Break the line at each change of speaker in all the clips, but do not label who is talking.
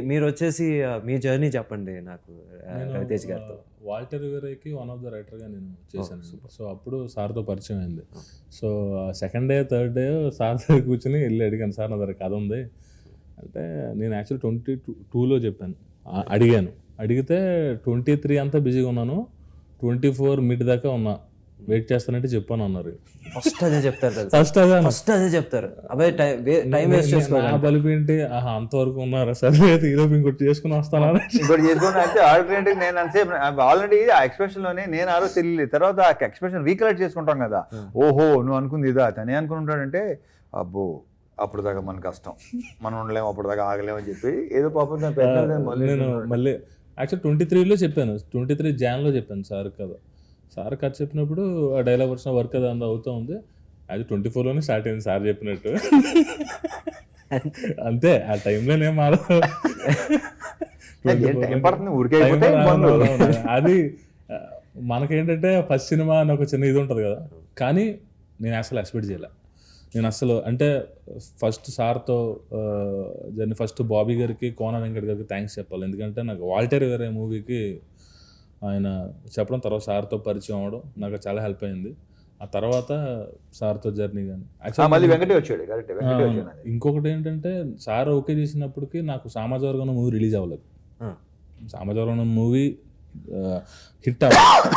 మీరు వచ్చేసి మీ జర్నీ చెప్పండి నాకు రవితేజ్ గారితో.
వాల్టర్ రివరేకి వన్ ఆఫ్ ద రైటర్గా నేను చేశాను. సో అప్పుడు సార్తో పరిచయం అయింది. So second day third day sir దగ్గర కూర్చొని వెళ్ళి అడిగాను సార్ నా దగ్గర కథ ఉంది. అంటే నేను యాక్చువల్ ట్వంటీ టూ టూలో చెప్పాను. అడిగాను. అడిగితే ట్వంటీ త్రీ అంతా బిజీగా ఉన్నాను. ట్వంటీ ఫోర్ మిడ్ దాకా ఉన్నా. వెయిట్ చేస్తానంటే చెప్పాను అన్నారు.
ఫస్ట్ అదే చెప్తారు
ఫస్ట్ అదే.
ఫస్ట్ అదే చెప్తారు. అబ్బాయి టైం టైం వేస్ట్
నా
చేసుకోవాలి
బలిపి ఏంటి ఆహా అంతవరకు ఉన్నారా? సరే ఈరోజు ఇంకోటి చేసుకుని వస్తానా
ఇంకోటి చేసుకుని అంటే ఆల్టర్నేటివ్ నేను అంతసేపు ఆల్రెడీ ఆ ఎక్స్ప్రెషన్లోనే నేను ఆరో తెలియలేదు. తర్వాత ఆ ఎక్స్ప్రెషన్ రీకలెక్ట్ చేసుకుంటాం కదా. ఓహో నువ్వు అనుకుంది ఇదా? తనే అనుకుని ఉంటాడంటే అబ్బో అప్పుడు దాకా మన కష్టం. మనం ఉండలేము అప్పుడు దాకా ఆగలేము అని చెప్పి ఏదో పాపం
నేను మళ్ళీ యాక్చువల్ ట్వంటీ త్రీలో చెప్పాను. ట్వంటీ త్రీ జాన్లో చెప్పాను సార్ కదా. సార్ కథ చెప్పినప్పుడు ఆ డైలాగ్ వచ్చిన వర్క్ అది అంతా అవుతూ ఉంది. అది ట్వంటీ ఫోర్లోనే స్టార్ట్ అయింది సార్ చెప్పినట్టు. అంతే ఆ టైంలో నేను మారదు. అది మనకేంటంటే ఫస్ట్ సినిమా అని ఒక చిన్న ఇది ఉంటుంది కదా. కానీ నేను అసలు ఎక్స్పెక్ట్ చేయలే. నేను అసలు అంటే ఫస్ట్ సార్తో జర్నీ ఫస్ట్ బాబీ గారికి కోన వెంకట్ గారికి థ్యాంక్స్ చెప్పాలి. ఎందుకంటే నాకు వాల్టర్ వేరే మూవీకి ఆయన చెప్పడం తర్వాత సార్తో పరిచయం అవ్వడం నాకు చాలా హెల్ప్ అయింది. ఆ తర్వాత సార్తో జర్నీ కానీ
మళ్ళీ వెంకటే వచ్చాడు.
ఇంకొకటి ఏంటంటే సార్ ఓకే చేసినప్పటికీ నాకు సామాజ వర్గం మూవీ రిలీజ్ అవ్వలేదు.
ఆ.
సామాజ వర్గం మూవీ హిట్ అవ్వాలి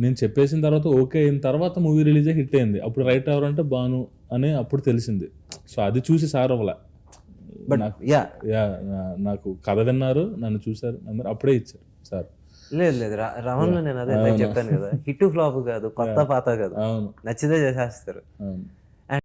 నేను చెప్పేసిన తర్వాత ఓకే అయిన తర్వాత మూవీ రిలీజ్ హిట్ అయింది. అప్పుడు రైట్ ఎవరంటే బాను అని అప్పుడు తెలిసింది. సో అది చూసి సార్ అవ్వలే.
But yeah.
యా నాకు కథ విన్నారు నన్ను చూశారు అప్పుడే ఇచ్చారు సార్.
లేదు లేదు. రా- రమణలో నేను అదే చెప్పాను కదా హిట్ ఫ్లాప్ కాదు కొత్త పాత కాదు. నచ్చితే చేసేస్తారు.
అవును.